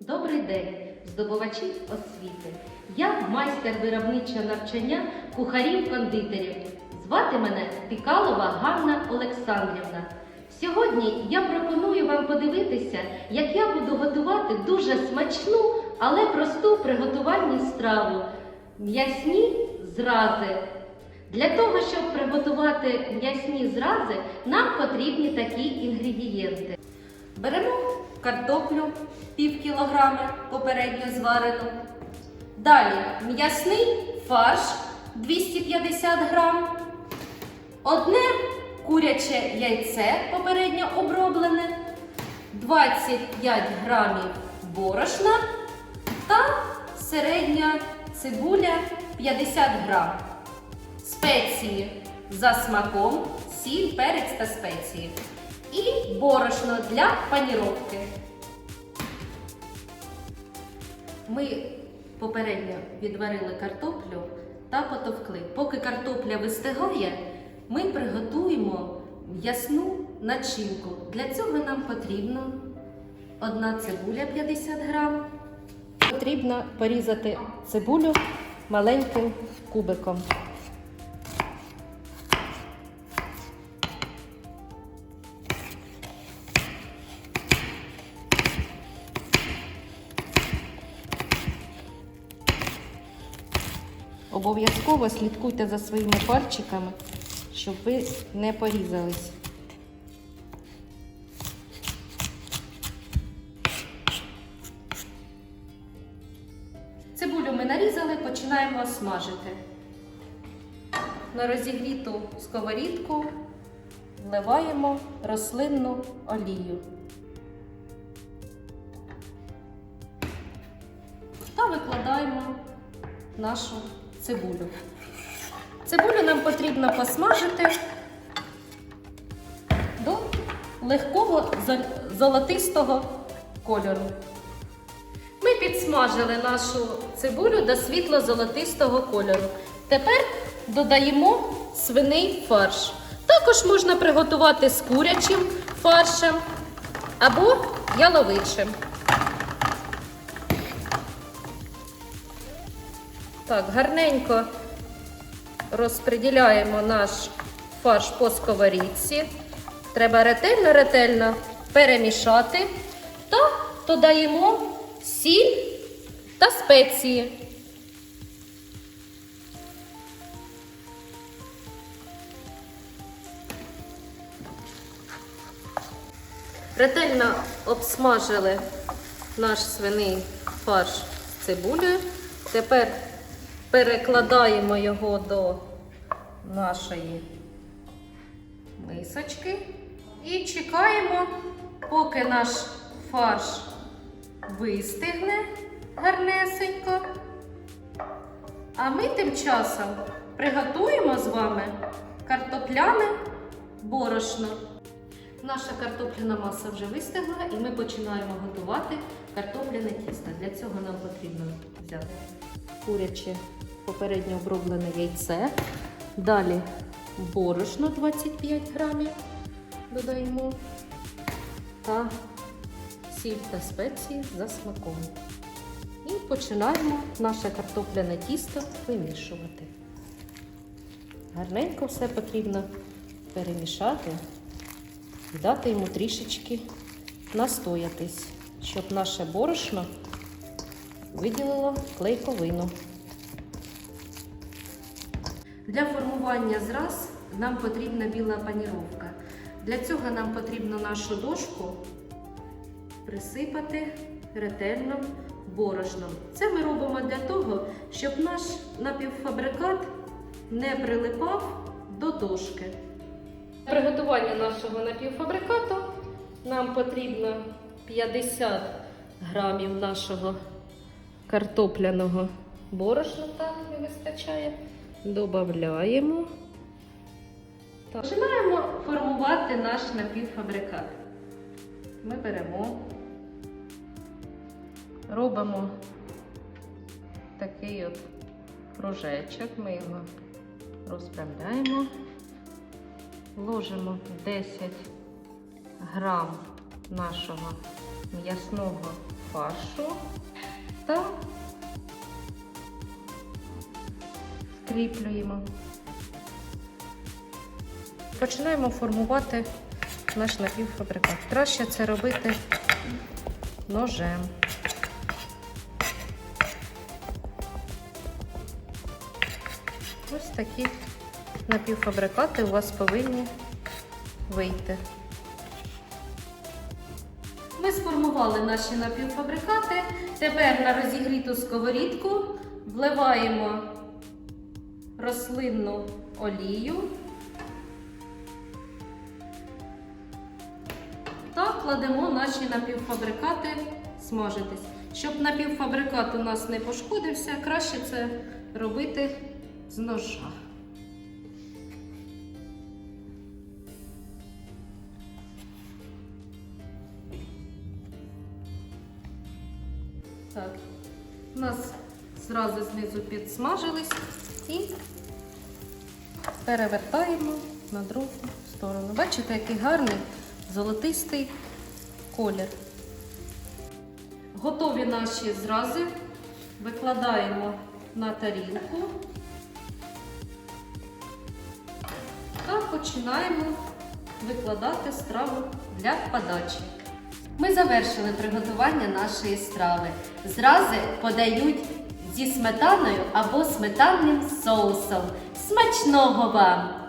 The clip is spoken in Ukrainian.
Добрий день, здобувачі освіти. Я майстер виробничого навчання кухарів-кондитерів. Звати мене Пікалова Ганна Олександрівна. Сьогодні я пропоную вам подивитися, як я буду готувати дуже смачну, але просту в страву м'ясні зрази. Для того, щоб приготувати м'ясні зрази, нам потрібні такі інгредієнти. Беремо картоплю пів кілограми попередньо зварену. Далі м'ясний фарш 250 грам. Одне куряче яйце попередньо оброблене, 25 грамів борошна та середня цибуля 50 грам. Спеції за смаком, сіль, перець та спеції. І борошно для паніровки. Ми попередньо відварили картоплю та потовкли. Поки картопля вистигає, ми приготуємо м'ясну начинку. Для цього нам потрібно одна цибуля 50 грам. Потрібно порізати цибулю маленьким кубиком. Обов'язково слідкуйте за своїми пальчиками, щоб ви не порізались. Цибулю ми нарізали, починаємо смажити. На розігріту сковорідку вливаємо рослинну олію. Та викладаємо нашу цибулю. Цибулю нам потрібно посмажити до легкого золотистого кольору. Ми підсмажили нашу цибулю до світло-золотистого кольору. Тепер додаємо свиний фарш. Також можна приготувати з курячим фаршем або яловичим. Так, гарненько розподіляємо наш фарш по сковорідці. Треба ретельно-ретельно перемішати та додаємо сіль та спеції. Ретельно обсмажили наш свиний фарш цибулею. Тепер перекладаємо його до нашої мисочки і чекаємо, поки наш фарш вистигне гарнесенько. А ми тим часом приготуємо з вами картопляне борошно. Наша картопляна маса вже вистигла і ми починаємо готувати картопляне тісто. Для цього нам потрібно взяти куряче попередньо оброблене яйце. Далі борошно 25 грамів додаємо та сіль та спеції за смаком. І починаємо наше картопляне тісто вимішувати. Гарненько все потрібно перемішати дати йому трішечки настоятись, щоб наше борошно виділило клейковину. Для формування зраз нам потрібна біла паніровка. Для цього нам потрібно нашу дошку присипати ретельно борошном. Це ми робимо для того, щоб наш напівфабрикат не прилипав до дошки. Приготування нашого напівфабрикату нам потрібно 50 грамів нашого картопляного борошна, так не вистачає. Додаємо. Починаємо формувати наш напівфабрикат. Ми беремо, робимо такий от кружечок, ми його розправляємо, ложимо 10 грам нашого м'ясного фаршу та скріплюємо. Починаємо формувати наш напівфабрикат. Краще це робити ножем. Ось такі напівфабрикати у вас повинні вийти. Ми сформували наші напівфабрикати. Тепер на розігріту сковорідку вливаємо рослинну олію та кладемо наші напівфабрикати смажитись. Щоб напівфабрикат у нас не пошкодився, краще це робити з ножа. Зразу знизу підсмажились і перевертаємо на другу сторону. Бачите, який гарний золотистий колір. Готові наші зрази викладаємо на тарілку та починаємо викладати страву для подачі. Ми завершили приготування нашої страви. Зрази подають зі сметаною або сметанним соусом. Смачного вам!